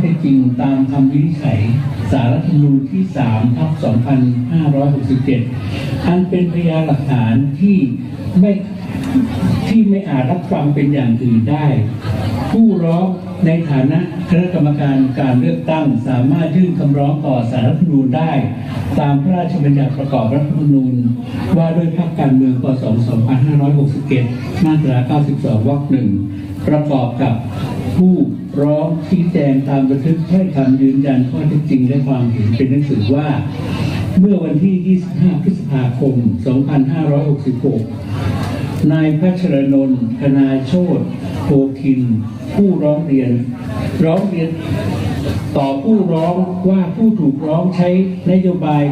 เท็จจริงตามคำวินิจฉัยสารรัฐธรรมนูญที่3ทับ2567 อันเป็นพยานหลักฐานที่ไม่ที่ไม่อาจรับฟังเป็นอย่างอื่นได้ ผู้ร้องในฐานะคณะกรรมการการเลือกตั้งสามารถยื่นคำร้องต่อสารรัฐธรรมนูญได้ ตามพระราชบัญญัติประกอบรัฐธรรมนูญ ว่าด้วยพรรคการเมืองพศ2561 มาตรา 92 วรรคหนึ่งประกอบกับผู้ ร้องชี้แจงตามบันทึกถ้อยคำยืนยันข้อเท็จจริงและความเห็นเป็นหนังสือว่า เมื่อวันที่ 25 พฤษภาคม 2566 นายพัชรนนท์ธนาโชตโพคิน ผู้ร้องเรียน ร้องเรียนต่อผู้ร้องว่าผู้ถูกร้องใช้นโยบาย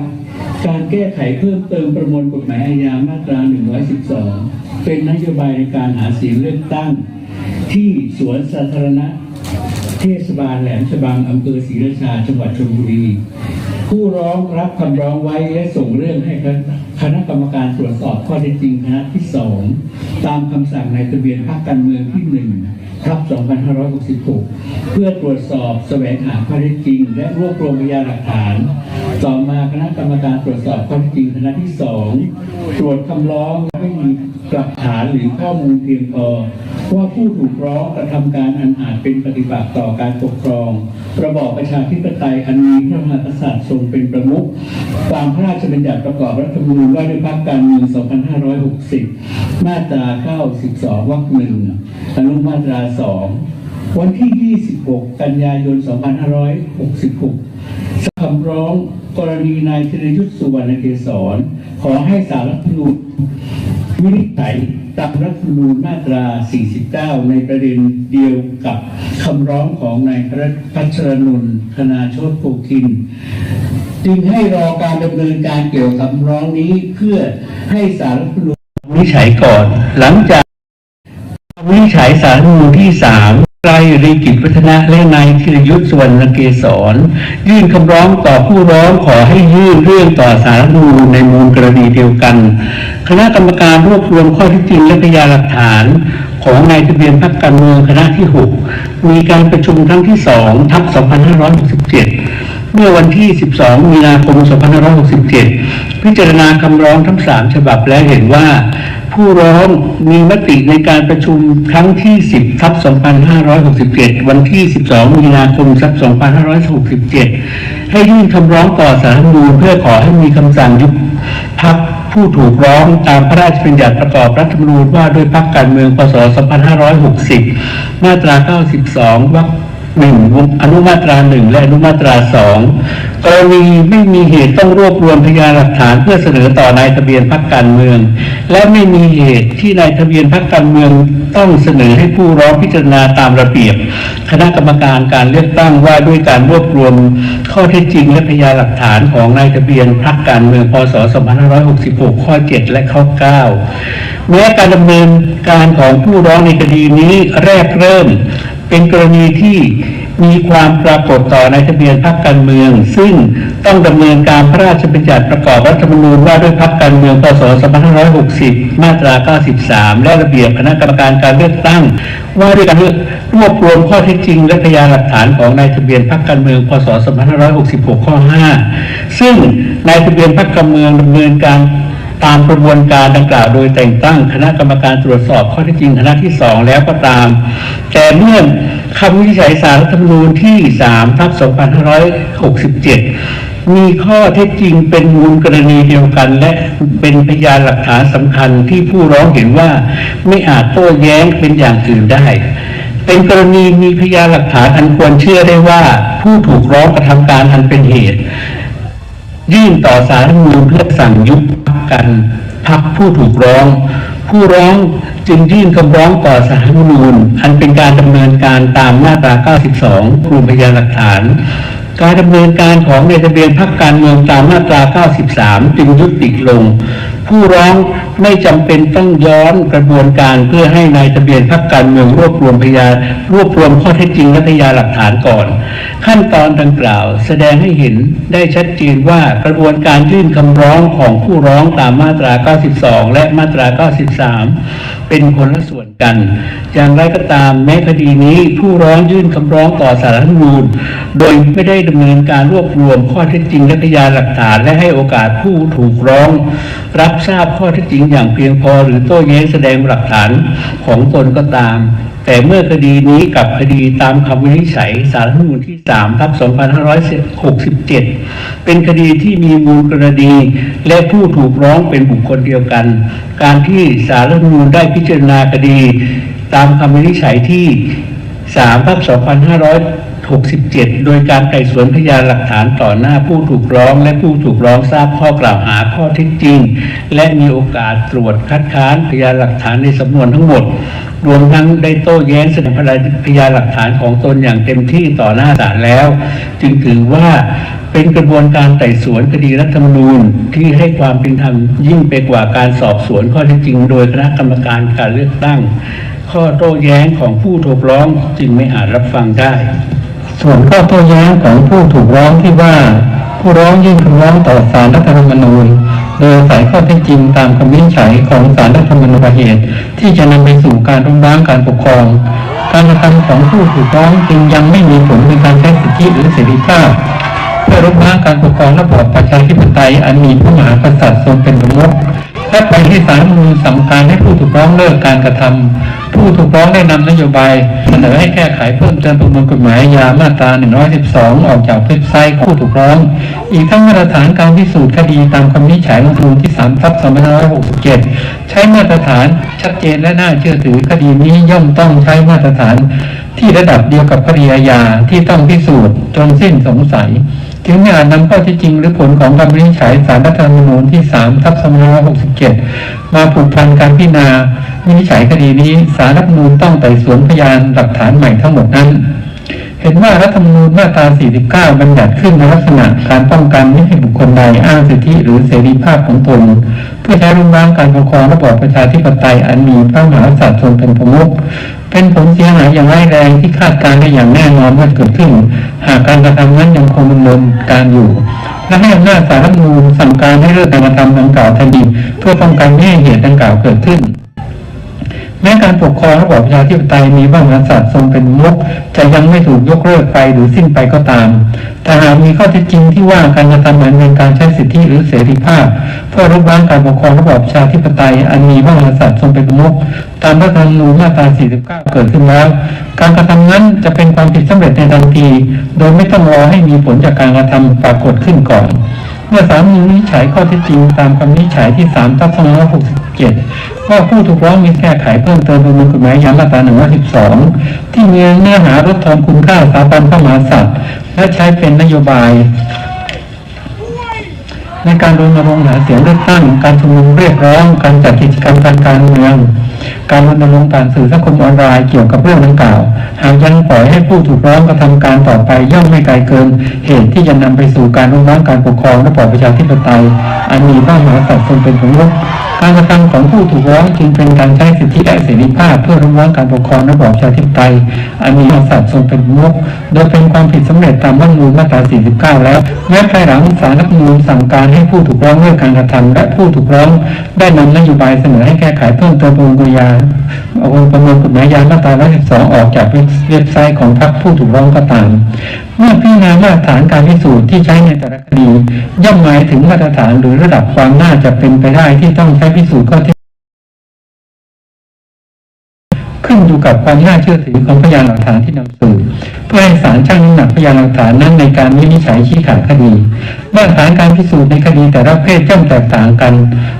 การแก้ไขเพิ่มเติมประมวลกฎหมายอาญามาตรา 112 เป็นนโยบายในการหาเสียงเลือกตั้ง ที่สวนสาธารณะ เทศบาลแหลมฉบังอำเภอศรีราชาจังหวัดชลบุรี ผู้ร้องรับคำร้องไว้และส่งเรื่องให้คณะกรรมการตรวจสอบข้อเท็จจริงคณะที่สองตามคำสั่งในทะเบียนพรรคการเมืองที่หนึ่งทับ 2566 เพื่อตรวจสอบแสวงหาข้อเท็จจริง และรวบรวมพยานหลักฐาน ต่อมาคณะกรรมการตรวจสอบข้อเท็จจริงคณะที่สองตรวจคำร้องไม่มีหลักฐานหรือข้อมูลเพียงพอ ว่าผู้ถูกร้องกระทำการอันอาจเป็นปฏิบัติต่อการปกครอง ระบอบประชาธิปไตยอันมีพระมหากษัตริย์ทรงเป็นประมุขตามพระราชบัญญัติประกอบรัฐธรรมนูญว่าด้วยพรรคการเมือง 2560 มาตรา 92 วรรคหนึ่งอนุมาตรา 2 วันที่ 26 กันยายน 2566คำร้องกรณีนายธีรยุทธ์สุวรรณเกษรขอให้สารรัฐธรรมนูญ วินิจฉัยตามรัฐธรรมนูญมาตรา 49 ในประเด็นเดียวกับคำร้องของนายพัชรนนท์ธนาโชตโกคิน จึงให้รอการดำเนินการเกี่ยวกับคำร้องนี้เพื่อให้สารรัฐธรรมนูญวินิจฉัยก่อน หลังจากวินิจฉัยสารรัฐธรรมนูญที่ สามไรรีกิจวัฒนะและนายธีรยุทธ์สวรรณเกษรยื่นคำร้องต่อผู้ร้องขอให้ยื่นเรื่องต่อสารรัฐมนูญในมูลกรณีเดียวกัน คณะกรรมการรวบรวมข้อเที่จริงและพยานหลักฐาน ของนายทะเบียนพรรคการเมืองคณะที่ 6 มีการประชุมครั้งที่ 2 ทับ 2567 เมื่อวันที่ 12 มีนาคม 2567 พิจารณาคำร้องทั้ง 3 ฉบับและเห็นว่า ผู้ร้องมีมติในการประชุมครั้งที่ 10ทับ2567 วันที่ 12 มีนาคมทับ2567 ให้ยื่นคำร้องต่อสารรัฐธรรมนูญเพื่อขอให้มีคำสั่งยุบพักผู้ถูกร้องตามพระราชบัญญัติประกอบรัฐธรรมนูญว่าด้วยพรรคการเมืองพศ 2560 มาตรา 92 วรรค หนึ่งอนุมาตราหนึ่งและอนุมาตราสองกรณีไม่มีเหตุต้องรวบรวมพยานหลักฐานเพื่อเสนอต่อนายทะเบียนพรรคการเมือง และไม่มีเหตุที่นายทะเบียนพรรคการเมืองต้องเสนอให้ผู้ร้องพิจารณาตามระเบียบ คณะกรรมการการเลือกตั้งว่าด้วยการรวบรวมข้อเท็จจริงและพยานหลักฐานของนายทะเบียนพรรคการเมืองพศ 2566 ข้อ 7 และข้อ 9 แม้การดำเนินการของผู้ร้องในคดีนี้แรกเริ่ม เป็นกรณีที่มีความปรากฏต่อในทะเบียนพรรคการเมือง ซึ่งต้องดำเนินการพระราชบัญญัติประกอบรัฐธรรมนูญว่าด้วยพรรคการเมืองพศ2560 มาตรา 93 และระเบียบคณะกรรมการการเลือกตั้ง ว่าด้วยการรวบรวมข้อเท็จจริง และพยานหลักฐานของนายทะเบียนพรรคการเมืองพศ2566 ข้อ 5 ซึ่งนายทะเบียนพรรคการเมืองดำเนินการ ตามกระบวนการดังกล่าวโดยแต่งตั้งคณะกรรมการตรวจสอบข้อเท็จจริงคณะที่สองแล้วก็ตาม แต่เมื่อคำวินิจฉัยสารรัฐธรรมนูญที่3ทับ2567 มีข้อเท็จจริงเป็นมูลกรณีเดียวกัน และเป็นพยานหลักฐานสำคัญที่ผู้ร้องเห็นว่าไม่อาจโต้แย้งเป็นอย่างอื่นได้ เป็นกรณีมีพยานหลักฐานอันควรเชื่อได้ว่า ผู้ถูกร้องกระทำการอันเป็นเหตุ ยื่นต่อสารมูลเพื่อสั่งยุบพักกันพักผู้ถูกร้อง ผู้ร้องจึงยื่นคำร้องต่อสารมูลอันเป็นการดำเนินการตามมาตรา 92รวมพยานหลักฐาน การดำเนินการของในทะเบียนพักการเมืองตามมาตรา 93 จึงยุติลง ผู้ร้อง ไม่จำเป็นต้องย้อนกระบวนการเพื่อให้ในายทะเบียนพรรคการเมืองรวบรวมพยานรวบรวมข้อเท็จจริงและพยานหลักฐานก่อน ขั้นตอนดังกล่าว แสดงให้เห็นได้ชัดเจนว่ากระบวนการยื่นคำร้องของผู้ร้องตามมาตรา 92 และมาตรา 93 เป็นคนละส่วนกัน อย่างไรก็ตามแม้คดีนี้ผู้ร้องยื่นคำร้องต่อสารรัฐธรรมนูญโดยไม่ได้ดำเนินการรวบรวมข้อเท็จจริงและพยานหลักฐานและให้โอกาสผู้ถูกร้อง รับทราบข้อเท็จจริงอย่างเพียงพอหรือโต้แย้งแสดงหลักฐานของตนก็ตาม แต่เมื่อคดีนี้กับคดีตามคำวินิจฉัยสารรัฐธรรมนูญที่3ทับ2567 เป็นคดีที่มีมูลกรณีและผู้ถูกร้องเป็นบุคคลเดียวกัน การที่สารรัฐธรรมนูญได้พิจารณาคดี ตามคำวินิจฉัยที่3ทับ 67 โดยการไต่สวนพยานหลักฐานต่อหน้าผู้ถูกร้อง และผู้ถูกร้องทราบข้อกล่าวหาข้อเท็จจริง และมีโอกาสตรวจคัดค้านพยานหลักฐานในสำนวนทั้งหมด รวมทั้งได้โต้แย้งแสดงพยานหลักฐานของตนอย่างเต็มที่ต่อหน้าศาลแล้ว จึงถือว่าเป็นกระบวนการไต่สวนคดีรัฐธรรมนูญที่ให้ความเป็นธรรมยิ่งไปกว่าการสอบสวนข้อเท็จจริง โดยคณะกรรมการการเลือกตั้ง ข้อโต้แย้งของผู้ถูกร้องจึงไม่อาจรับฟังได้ ส่วนข้อโต้แย้งของผู้ถูกร้องที่ว่า ผู้ร้องยื่นคำร้องต่อศาลรัฐธรรมนูญ โดยอาศัยข้อเท็จจริงตามคำวินิจฉัยของศาลรัฐธรรมนูญเหตุ ที่จะนำไปสู่การล้มล้างการปกครอง การกระทำของผู้ถูกร้องจึงยังไม่มีผลในการใช้สิทธิหรือเสรีภาพเพื่อล้มล้างการปกครองระบอบประชาธิปไตยอันมีพระมหากษัตริย์ทรงเป็นประมุข และไปให้ศาลรัฐธรรมนูญสั่งการให้ผู้ถูกร้องเลิกการกระทำผู้ถูกร้องได้นำนโยบาย เสนอให้แก้ไขเพิ่มเติมประมวลกฎหมายยามาตรา 112 ออกจากเว็บไซต์ผู้ถูกร้อง อีกทั้งมาตรฐานการพิสูจน์คดีตามคำวินิจฉัยรัฐธรรมนูญที่3ทับ2567 ใช้มาตรฐานชัดเจนและน่าเชื่อถือคดีนี้ย่อมต้องใช้มาตรฐาน ที่ระดับเดียวกับคดีอาญาที่ต้องพิสูจน์จนสิ้นสงสัย ถึงไม่อาจนำข้อที่จริงหรือผลของคำวินิจฉัยสารรัฐธรรมนูญที่3ทับ2567 มาผูกพันการพิจารณาวินิจฉัยคดีนี้สารรัฐธรรมนูญต้องไต่สวนพยานหลักฐานใหม่ทั้งหมดนั้น เห็นว่ารัฐธรรมนูญมาตรา 49 บัญญัติขึ้นในลักษณะการป้องกันไม่ให้บุคคลใดอ้างสิทธิหรือเสรีภาพของตน เพื่อใช้รุมล้างการปกครองระบอบประชาธิปไตยอันมีพระมหากษัตริย์ทรงเป็นประมุขเป็นผลเสียหายอย่างร้ายแรงที่คาดการได้อย่างแน่นอนว่าเกิดขึ้น หากการกระทำนั้นยังคงดำเนินการอยู่และให้อำนาจสารรัฐธรรมนูญสั่งการให้เลิกการกระทำดังกล่าวทันทีเพื่อป้องกันไม่ให้เหตุดังกล่าวเกิดขึ้น แม้การปกครองระบอบประชาธิปไตยมีพระมหากษัตริย์ทรงเป็นมุขจะยังไม่ถูกยกเลิกไปหรือสิ้นไปก็ตาม แต่หากมีข้อเท็จจริงที่ว่าการกระทำนั้นเป็นการใช้สิทธิหรือเสรีภาพ เพื่อรุกร้างการปกครองระบอบประชาธิปไตยอันมีพระมหากษัตริย์ทรงเป็นมุขตามรัฐธรรมนูญมาตรา 49 เกิดขึ้นแล้ว การกระทำนั้นจะเป็นความผิดสำเร็จในทันที โดยไม่ต้องรอให้มีผลจากการกระทำปรากฏขึ้นก่อน เมื่อศาลมีวินิจฉัยข้อเท็จจริงตามคำวินิจฉัยที่3ทับ2567ว่าผู้ถูกร้องมีแก้ไขเพิ่มเติมประมวลกฎหมายยามาตรา112ที่มีเนื้อหาลดทอนคุณค่าสถาบันพระมหากษัตริย์และใช้เป็นนโยบาย ในการรณรงค์หาเสียงเลือกตั้งการชุมนุมเรียกร้อง การจัดกิจกรรมทางการเมือง การรณรงค์ผ่านสื่อสังคมออนไลน์เกี่ยวกับเรื่องดังกล่าวหากยังปล่อยให้ผู้ถูกร้องกระทำการต่อไปย่อมไม่ไกลเกิน เหตุที่จะนำไปสู่การรุกร้างการปกครองระบอบประชาธิปไตย อันมีพระมหากษัตริย์ทรงเป็นประมุข การกระทำของผู้ถูกร้องจึงเป็นการใช้สิทธิและเสรีภาพเพื่อรุกร้องการปกครองระบอบประชาธิปไตยอันมีพระมหากษัตร์ทรงเป็นมุกโดยเป็นความผิดสำเร็จตามรัฐมนูลมาตรา 49 แล้วแม้ภายหลังศาลรัฐมนูลสั่งการให้ผู้ถูกร้องเลิกการกระทำและผู้ถูกร้องได้นำนโยบายเสนอให้แก้ไขเพิ่มเติมประมวลกฎหมา เอาประมวลกฎหมายยามาตรา112 ออกจากเว็บไซต์ของพรรคผู้ถูกร้องก็ตาม เมื่อพิจารณามาตรฐานการพิสูจน์ที่ใช้ในแต่ละคดี ย่อมหมายถึงมาตรฐานหรือระดับความน่าจะเป็นไปได้ที่ต้องใช้พิสูจน์ข้อเท็จ ขึ้นอยู่กับความน่าเชื่อถือของพยานหลักฐานที่นำสืบเพื่อให้ศาลชั่งน้ำหนักพยานหลักฐานนั้นในการวินิจฉัยชี้ขาดคดีมาตรฐานการพิสูจน์ในคดีแต่ละประเภทย่อมแตกต่างกัน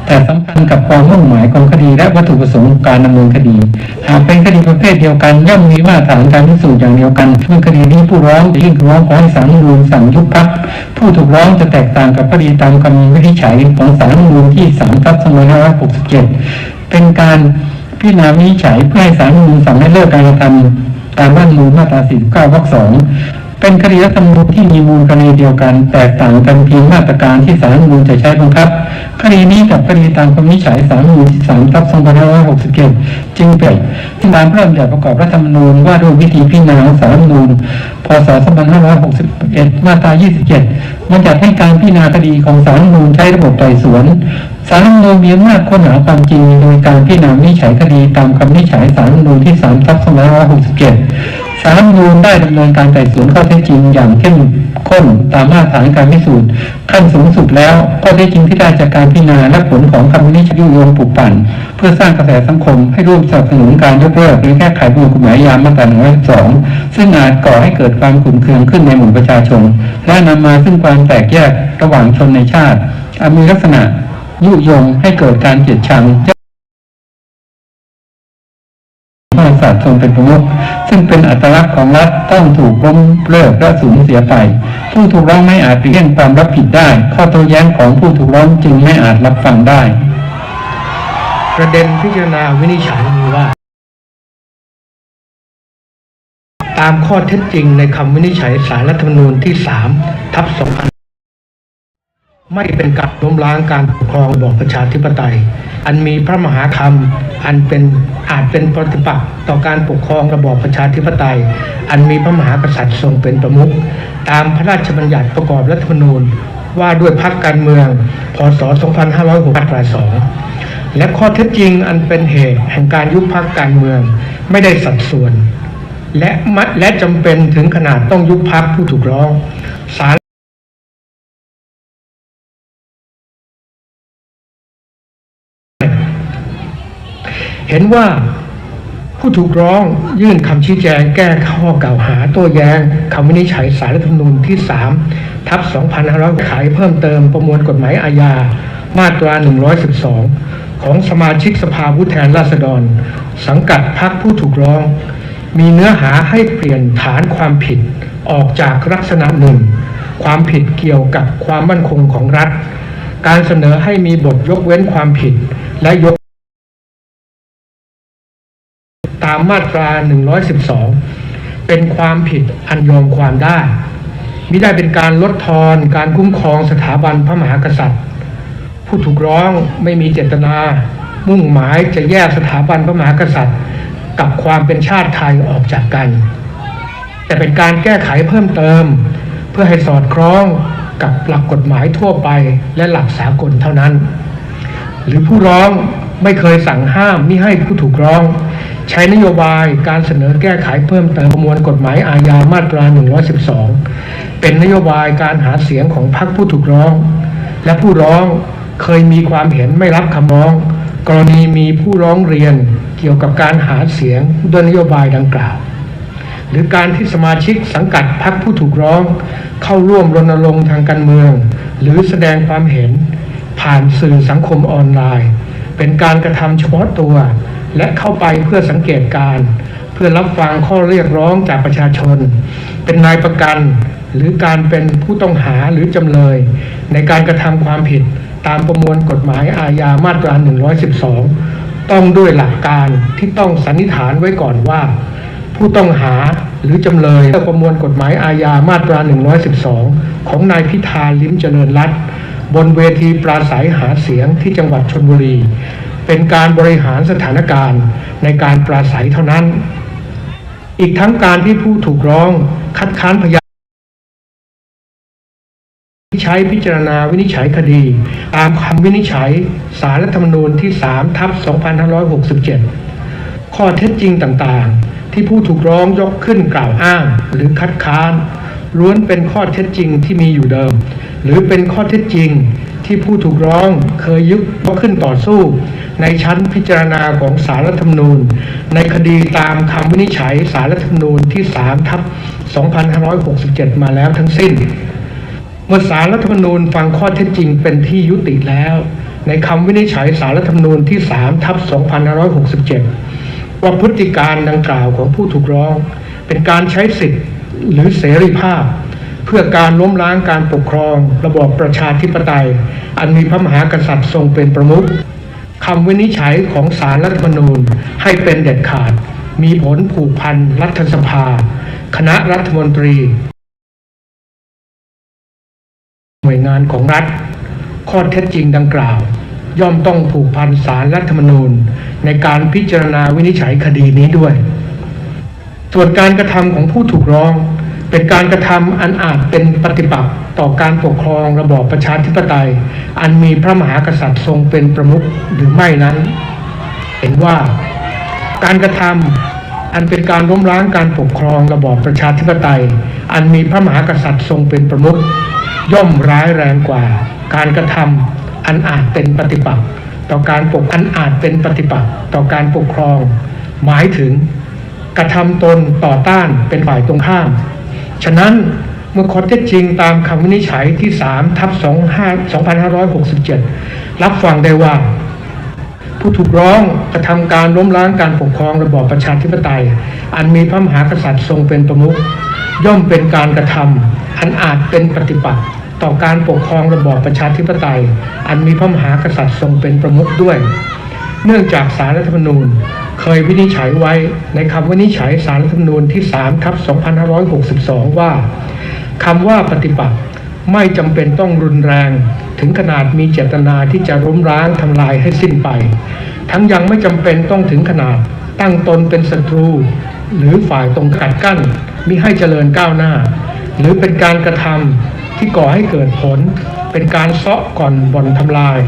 แต่สัมพันธ์กับความมุ่งหมายของคดีและวัตถุประสงค์การดำเนินคดี หากเป็นคดีประเภทเดียวกันย่อมมีมาตรฐานการพิสูจน์อย่างเดียวกันเมื่อคดีนี้ผู้ร้องจะยื่นคำร้องขอให้ศาลรัฐธรรมนูญสั่งยุบพักผู้ถูกร้องจะแตกต่างกับคดีตามคำวินิจฉัยของศาลรัฐธรรมนูญที่3ทับ2567เป็นการ พิจารณาวินิจฉัยเพื่อให้ศาลรัฐธรรมนูญสั่งให้เลิกการกระทำตามรัฐธรรมนูญมาตรา 49 วรรคสองเป็นคดีรัฐธรรมนูญที่มีมูลคดีเดียวกัน แตกต่างกันเพียงมาตรการที่ศาลรัฐธรรมนูญจะใช้บังคับ คดีนี้กับคดีตามคำวินิจฉัยศาลรัฐธรรมนูญที่3ทับ2567 จึงเป็นที่ตามพระราชบัญญัติประกอบรัฐธรรมนูญว่าด้วยวิธีพิจารณาของศาลรัฐธรรมนูญพศ 2561 มาตรา 27บัญญัติให้การพิจารณาคดีของศาลรัฐธรรมนูญใช้ระบบไต่สวน สารรัฐมนูญมีอำนาจค้นหาความจริงโดยการพิจารณาวิจฉัยคดีตามคำวิจฉัยสารรัฐมนูญที่3ทับ2567สารรัฐธรรมนูญได้ดำเนินการไต่สวนข้อเท็จจริงอย่างเข้มข้นตามมาตรฐานการพิสูจน์ขั้นสูงสุดแล้วข้อเท็จจริงที่ได้จากการพิจารณาและผลของคำวินิจฉัยยุยงปลุกปั่น เพื่อสร้างกระแสสังคมให้ร่วมสนับสนุนการยกเลิกหรือแก้ไขประมวลกฎหมายยามมาตรา112ซึ่งอาจก่อให้เกิดความขุ่นเคืองขึ้นในหมู่ประชาชน และนำมาซึ่งความแตกแยกระหว่างชนในชาติอาจมีลักษณะ ยุยงให้เกิดการเกลียดชังพระมหากษัตร์ทรงเป็นประมุขซึ่งเป็นอัตลักษณ์ของรัฐต้องถูกล้มเลิกและสูญเสียไป ผู้ถูกร้องไม่อาจเลี่ยงความรับผิดได้ ข้อโต้แย้งของผู้ถูกร้องจึงไม่อาจรับฟังได้ ประเด็นพิจารณาวินิจฉัยมีว่า ตามข้อเท็จจริงในคำวินิจฉัยสารรัฐธรรมนูญที่3ทับ2 5 ไม่เป็นการล้มล้างการปกครองระบอบประชาธิปไตย อันมีพระมหากรรม อันเป็นอาจเป็นปฏิปักษ์ต่อการปกครองระบอบประชาธิปไตย อันมีพระมหากษัตริย์ทรงเป็นประมุขตามพระราชบัญญัติประกอบรัฐธรรมนูญ ว่าด้วยพรรคการเมือง พศ 2506มาตรา2และข้อเท็จจริงอันเป็นเหตุแห่งการยุบพักการเมืองไม่ได้สัดส่วน และมะและจำเป็นถึงขนาดต้องยุบพักผู้ถูกร้องศาล เห็นว่าผู้ถูกร้องยื่นคำชี้แจงแก้ข้อกล่าวหาโต้แย้งคำวินิจฉัยสารรัฐธรรมนูญที่ 3 ทับ 2500ขายเพิ่มเติมประมวลกฎหมายอาญา มาตรา 112 ของสมาชิกสภาผู้แทนราษฎร สังกัดพรรคผู้ถูกร้อง มีเนื้อหาให้เปลี่ยนฐานความผิดออกจากลักษณะหนึ่ง ความผิดเกี่ยวกับความมั่นคงของรัฐ การเสนอให้มีบทยกเว้นความผิด และยก ตามมาตรา 112 เป็นความผิดอันยอมความได้มิได้เป็นการลดทอนการคุ้มครองสถาบันพระมหากษัตริย์ ผู้ถูกร้องไม่มีเจตนา มุ่งหมายจะแยกสถาบันพระมหากษัตริย์ กับความเป็นชาติไทยออกจากกัน แต่เป็นการแก้ไขเพิ่มเติม เพื่อให้สอดคล้องกับหลักกฎหมายทั่วไปและหลักสากลเท่านั้น หรือผู้ร้องไม่เคยสั่งห้ามมิให้ผู้ถูกร้อง ใช้นโยบายการเสนอแก้ไขเพิ่มเติมประมวลกฎหมายอาญามาตรา 112 เป็นนโยบายการหาเสียงของพรรคผู้ถูกร้อง และผู้ร้องเคยมีความเห็นไม่รับคำร้อง กรณีมีผู้ร้องเรียนเกี่ยวกับการหาเสียงด้วยนโยบายดังกล่าว หรือการที่สมาชิกสังกัดพรรคผู้ถูกร้อง เข้าร่วมรณรงค์ทางการเมือง หรือแสดงความเห็น ผ่านสื่อสังคมออนไลน์ เป็นการกระทำเฉพาะตัว และเข้าไปเพื่อสังเกตการ เพื่อรับฟังข้อเรียกร้องจากประชาชน เป็นนายประกันหรือการเป็นผู้ต้องหาหรือจำเลย ในการกระทำความผิดตามประมวลกฎหมายอาญามาตรา 112 ต้องด้วยหลักการที่ต้องสันนิษฐานไว้ก่อนว่า ผู้ต้องหาหรือจำเลยประมวลกฎหมายอาญามาตรา 112 ของนายพิธาลิ้มเจริญรัตน์ บนเวทีปราศัยหาเสียงที่จังหวัดชนบุรี เป็นการบริหารสถานการณ์ในการปราศัยเท่านั้น อีกทั้งการที่ผู้ถูกร้องคัดค้านพยานที่ใช้พิจารณาวินิจฉัยคดี ตามคำวินิจฉัยสารรัฐธรรมนูญที่3ทับ2567 ข้อเท็จจริงต่างๆ ที่ผู้ถูกร้องยกขึ้นกล่าวอ้าง หรือคัดค้านล้วนเป็นข้อเท็จจริงที่มีอยู่เดิม หรือเป็นข้อเท็จจริงที่ผู้ถูกร้องเคยยึกขึ้นต่อสู้ ในชั้นพิจารณาของสารรัฐธรรมนูญ ในคดีตามคำวินิจฉัยสารรัฐธรรมนูญที่3ทับ2567 มาแล้วทั้งสิ้น เมื่อสารรัฐธรรมนูญฟังข้อเท็จจริงเป็นที่ยุติแล้ว ในคำวินิจฉัยสารรัฐธรรมนูญที่3ทับ2567 ว่าพฤติการดังกล่าวของผู้ถูกร้อง เป็นการใช้สิทธิ์หรือเสรีภาพ เพื่อการล้มล้างการปกครองระบอบประชาธิปไตย อันมีพระมหากษัตริย์ทรงเป็นประมุขคำวินิจฉัยของสารรัฐธรรมนูญให้เป็นเด็ดขาด มีผลผูกพันรัฐสภา คณะรัฐมนตรี หน่วยงานของรัฐ ข้อเท็จจริงดังกล่าว ย่อมต้องผูกพันสารรัฐธรรมนูญ ในการพิจารณาวินิจฉัยคดีนี้ด้วย ส่วนการกระทำของผู้ถูกร้อง เป็นการกระทำอันอาจเป็นปฏิปักษ์ต่อการปกครองระบอบประชาธิปไตย อันมีพระมหากษัตริย์ทรงเป็นประมุขหรือไม่นั้น เห็นว่าการกระทำอันเป็นการล้มล้างการปกครองระบอบประชาธิปไตย อันมีพระมหากษัตริย์ทรงเป็นประมุขย่อมร้ายแรงกว่า การกระทำอันอาจเป็นปฏิปักษ์ต่อการปกอันอาจเป็นปฏิปักษ์ต่อการปกครอง หมายถึงกระทำตนต่อต้านเป็นฝ่ายตรงข้าม ฉะนั้นเมื่อข้อเท็จจริงตามคำวินิจฉัยที่3ทับ2567 รับฟังได้ว่า ผู้ถูกร้องกระทำการล้มล้างการปกครองระบอบประชาธิปไตย อันมีพระมหากษัตริย์ทรงเป็นประมุขย่อมเป็นการกระทำอันอาจเป็นปฏิปักษ์ต่อการปกครองระบอบประชาธิปไตย อันมีพระมหากษัตริย์ทรงเป็นประมุขด้วย เนื่องจากสารรัฐธรรมนูญ เคยวินิจฉัยไว้ในคำวินิจฉัยสารรัฐธรรมนูญที่3ทับ2562 ว่าคำว่าปฏิปักษ์ไม่จำเป็นต้องรุนแรง ถึงขนาดมีเจตนาที่จะล้มร้างทำลายให้สิ้นไป ทั้งยังไม่จำเป็นต้องถึงขนาดตั้งตนเป็นศัตรู หรือฝ่ายตรงกัดกั้นมิให้เจริญก้าวหน้า หรือเป็นการกระทำที่ก่อให้เกิดผล เป็นการเซาะก่อนบ่อนทำลาย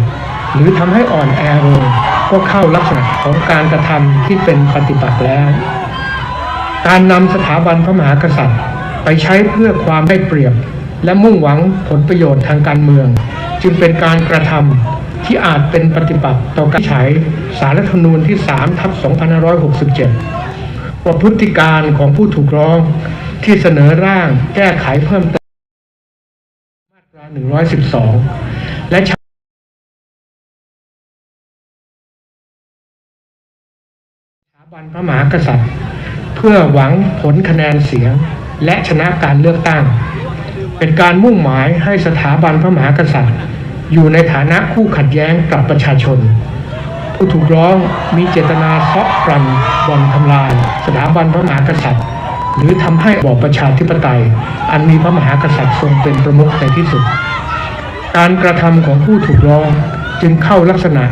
หรือทำให้อ่อนแอลง ก็เข้าลักษณะของการกระทำที่เป็นปฏิปักษ์แล้ว การนำสถาบันพระมหากษัตริย์ ไปใช้เพื่อความได้เปรียบ และมุ่งหวังผลประโยชน์ทางการเมือง จึงเป็นการกระทำที่อาจเป็นปฏิปักษ์ต่อการใช้สารรัฐธรรมนูญที่3ทับ2567ว่าพฤติการของผู้ถูกร้องที่เสนอร่างแก้ไขเพิ่มเติมมาตรา112 และ บันพระมหากษัตริย์ เพื่อหวังผลคะแนนเสียงและชนะการเลือกตั้ง เป็นการมุ่งหมายให้สถาบันพระมหากษัตริย์ อยู่ในฐานะคู่ขัดแย้งกับประชาชน ผู้ถูกร้องมีเจตนาเคาะกลั่นบ่อนทำลาย สถาบันพระมหากษัตริย์ หรือทำให้บอบประชาธิปไตย อันมีพระมหากษัตริย์ทรงเป็นประมุขในที่สุด การกระทำของผู้ถูกร้องจึงเข้าลักษณะ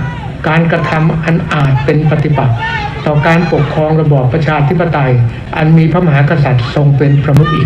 การกระทำอันอาจเป็นปฏิปักษ์ต่อการปกครองระบอบประชาธิปไตย อันมีพระมหากษัตริย์ทรงเป็นประมุขอีก